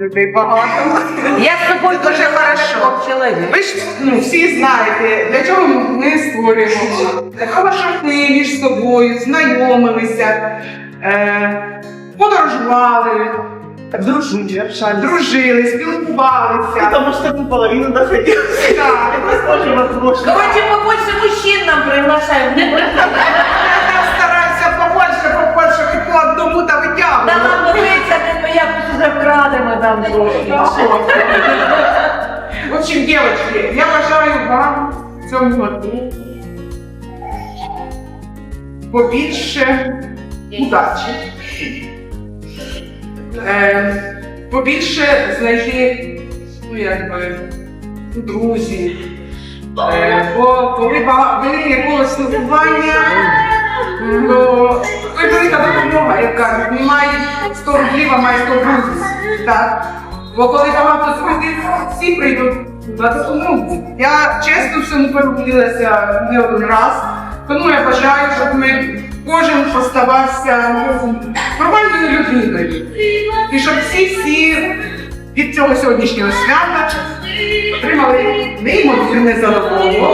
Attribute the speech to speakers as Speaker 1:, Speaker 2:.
Speaker 1: людей багато.
Speaker 2: Я з тобою
Speaker 1: Це дуже хорошо.
Speaker 2: чоловік.
Speaker 1: Ви ж ну, всі знаєте, для чого ми створюємо. Щоб ми між собою знайомилися, е, подорожували,
Speaker 3: Дружили, общались.
Speaker 1: дружили, спілкувалися.
Speaker 3: Потому что ты половину доходил.
Speaker 1: Так.
Speaker 3: Тоже возможно.
Speaker 2: Давайте побольше мужчин нам приглашаємо. Вкрадемо там трошки.
Speaker 1: В общем, девочки, я бажаю вам в цьому году побільше удачі. Е, побільше знайти, ну якби, друзів. Е, бо коли велике якогось спілкування, то це велика допомога, як кажуть, немає 100 рублів, а має 100 друзів. Так. Бо коли багато друзів, всі прийдуть на допомогу. Я чесно в цьому перебудилася не один раз. Тому я бажаю, щоб ми кожен поставався ну, нормальною людиною. І щоб всі-всі від цього сьогоднішнього свята отримали неймовірне задоволення.